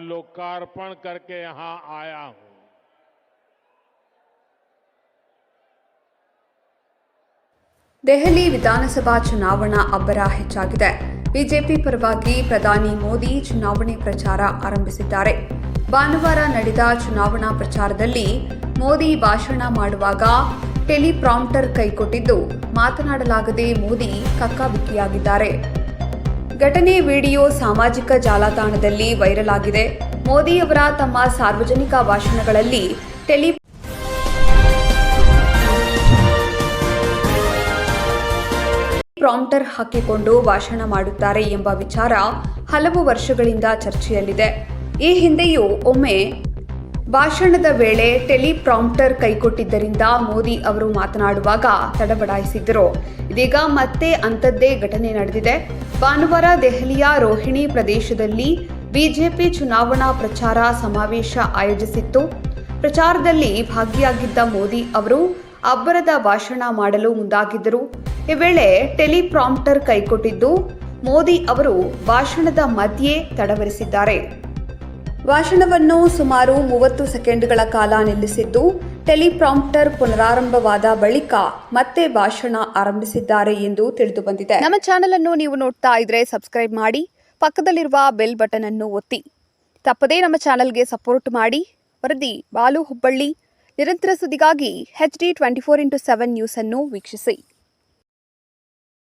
लोकार्पण करके यहां आया हूं ದೆಹಲಿ ವಿಧಾನಸಭಾ ಚುನಾವಣಾ ಅಬ್ಬರ ಹೆಚ್ಚಾಗಿದೆ ಬಿಜೆಪಿ ಪರವಾಗಿ ಪ್ರಧಾನಿ ಮೋದಿ ಚುನಾವಣೆ ಪ್ರಚಾರ ಆರಂಭಿಸಿದ್ದಾರೆ ಭಾನುವಾರ ನಡೆದ ಚುನಾವಣಾ ಪ್ರಚಾರದಲ್ಲಿ ಮೋದಿ ಭಾಷಣ ಮಾಡುವಾಗ ಟೆಲಿಪ್ರಾಂಪ್ಟರ್ ಕೈಕೊಟ್ಟಿದ್ದು ಮಾತನಾಡಲಾಗದೆ ಮೋದಿ ಕಕ್ಕಾಬಿಕ್ಕಿಯಾಗಿದ್ದಾರೆ ಘಟನೆ ವಿಡಿಯೋ ಸಾಮಾಜಿಕ ಜಾಲತಾಣದಲ್ಲಿ ವೈರಲ್ ಆಗಿದೆ ಮೋದಿಯವರ ತಮ್ಮ ಸಾರ್ವಜನಿಕ ಭಾಷಣಗಳಲ್ಲಿ ಟೆಲಿ ಪ್ರಾಂಪ್ಟರ್ ಹಾಕಿಕೊಂಡು ಭಾಷಣ ಮಾಡುತ್ತಾರೆ ಎಂಬ ವಿಚಾರ ಹಲವು ವರ್ಷಗಳಿಂದ ಚರ್ಚೆಯಲ್ಲಿದೆ. ಈ ಹಿಂದೆಯೂ ಒಮ್ಮೆ ಭಾಷಣದ ವೇಳೆ ಟೆಲಿಪ್ರಾಂಪ್ಟರ್ ಕೈಕೊಟ್ಟಿದ್ದರಿಂದ ಮೋದಿ ಅವರು ಮಾತನಾಡುವಾಗ ತಡಬಡಾಯಿಸಿದ್ದರು. ಇದೀಗ ಮತ್ತೆ ಅಂಥದ್ದೇ ಘಟನೆ ನಡೆದಿದೆ. ಭಾನುವಾರ ದೆಹಲಿಯ ರೋಹಿಣಿ ಪ್ರದೇಶದಲ್ಲಿ ಬಿಜೆಪಿ ಚುನಾವಣಾ ಪ್ರಚಾರ ಸಮಾವೇಶ ಆಯೋಜಿಸಿತ್ತು. ಪ್ರಚಾರದಲ್ಲಿ ಭಾಗಿಯಾಗಿದ್ದ ಮೋದಿ ಅವರು ಅಬ್ಬರದ ಭಾಷಣ ಮಾಡಲು ಮುಂದಾಗಿದ್ದರು. ಈ ವೇಳೆ ಟೆಲಿಪ್ರಾಂಪ್ಟರ್ ಕೈಕೊಟ್ಟಿದ್ದು ಮೋದಿ ಅವರು ಭಾಷಣದ ಮಧ್ಯೆ ತಡವರಿಸಿದ್ದಾರೆ. ಭಾಷಣವನ್ನು ಸುಮಾರು ಮೂವತ್ತು ಸೆಕೆಂಡ್ಗಳ ಕಾಲ ನಿಲ್ಲಿಸಿದ್ದು, ಟೆಲಿಪ್ರಾಂಪ್ಟರ್ ಪುನರಾರಂಭವಾದ ಬಳಿಕ ಮತ್ತೆ ಭಾಷಣ ಆರಂಭಿಸಿದ್ದಾರೆ ಎಂದು ತಿಳಿದು ಬಂದಿದೆ ನಮ್ಮ ಚಾನೆಲ್ ಅನ್ನು ನೀವು ನೋಡ್ತಾ ಇದ್ರೆ ಸಬ್ಸ್ಕ್ರೈಬ್ ಮಾಡಿ, ಪಕ್ಕದಲ್ಲಿರುವ ಬೆಲ್ ಬಟನ್ ಅನ್ನು ಒತ್ತಿ. ತಪ್ಪದೇ ನಮ್ಮ ಚಾನೆಲ್ಗೆ ಸಪೋರ್ಟ್ ಮಾಡಿ. ವರದಿ ಬಾಲು ಹುಬ್ಬಳ್ಳಿ. ನಿರಂತರ ಸುದ್ದಿಗಾಗಿ H D twenty four into seven news ಅನ್ನು ವೀಕ್ಷಿಸಿ.